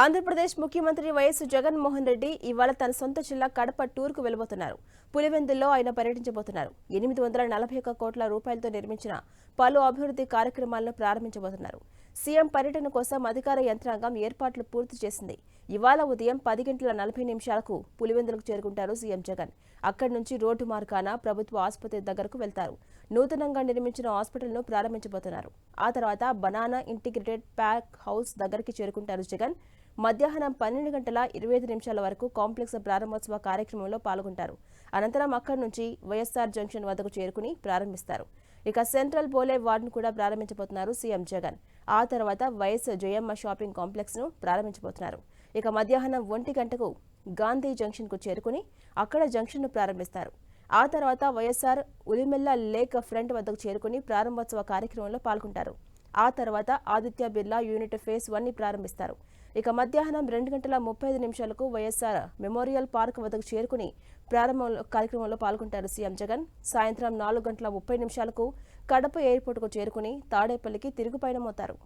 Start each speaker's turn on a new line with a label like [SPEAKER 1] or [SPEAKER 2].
[SPEAKER 1] ఆంధ్రప్రదేశ్ ముఖ్యమంత్రి వైఎస్ జగన్మోహన్ రెడ్డి ఇవాళ తన సొంత జిల్లా కడప టూర్కు వెళ్ళబోతున్నారు పులివెందుల్లో ఆయన పర్యటించబోతున్నారు. ఎనిమిది వందల నలభై ఒక్క కోట్ల రూపాయలతో నిర్మించిన పలు అభివృద్ధి కార్యక్రమాలను ప్రారంభించబోతున్నారు. సీఎం పర్యటన కోసం అధికార యంత్రాంగం ఏర్పాట్లు పూర్తి చేసింది. ఇవాళ ఉదయం పది గంటల నలభై నిమిషాలకు పులివెందులకు చేరుకుంటారు సీఎం జగన్. అక్కడి నుంచి రోడ్డు మార్గాన ప్రభుత్వ ఆసుపత్రి దగ్గరకు వెళ్తారు. నూతనంగా నిర్మించిన హాస్పిటల్ను ప్రారంభించబోతున్నారు. ఆ తర్వాత బనానా ఇంటిగ్రేటెడ్ ప్యాక్ హౌస్ దగ్గరికి చేరుకుంటారు జగన్. మధ్యాహ్నం పన్నెండు గంటల ఇరవై ఐదు నిమిషాల వరకు కాంప్లెక్స్ ప్రారంభోత్సవ కార్యక్రమంలో పాల్గొంటారు. అనంతరం అక్కడి నుంచి వైఎస్ఆర్ జంక్షన్ వద్దకు చేరుకుని ప్రారంభిస్తారు. ఇక సెంట్రల్ బోలే వార్డును కూడా ప్రారంభించబోతున్నారు సీఎం జగన్. ఆ తర్వాత వైఎస్ జయమ్మ షాపింగ్ కాంప్లెక్స్ను ప్రారంభించబోతున్నారు. ఇక మధ్యాహ్నం ఒంటి గంటకు గాంధీ జంక్షన్కు చేరుకుని అక్కడ జంక్షన్ను ప్రారంభిస్తారు. ఆ తర్వాత వైఎస్ఆర్ ఉలిమెల్ల లేక్ ఫ్రంట్ వద్దకు చేరుకుని ప్రారంభోత్సవ కార్యక్రమంలో పాల్గొంటారు. ఆ తర్వాత ఆదిత్య బిర్లా యూనిట్ ఫేస్ వన్ని ప్రారంభిస్తారు. ఇక మధ్యాహ్నం రెండు గంటల ముప్పై ఐదు నిమిషాలకు వైఎస్ఆర్ మెమోరియల్ పార్క్ వద్దకు చేరుకుని ప్రారంభంలో కార్యక్రమంలో పాల్గొంటారు సీఎం జగన్. సాయంత్రం నాలుగు గంటల ముప్పై నిమిషాలకు కడప ఎయిర్పోర్టుకు చేరుకుని తాడేపల్లికి తిరుగు పయనమవుతారు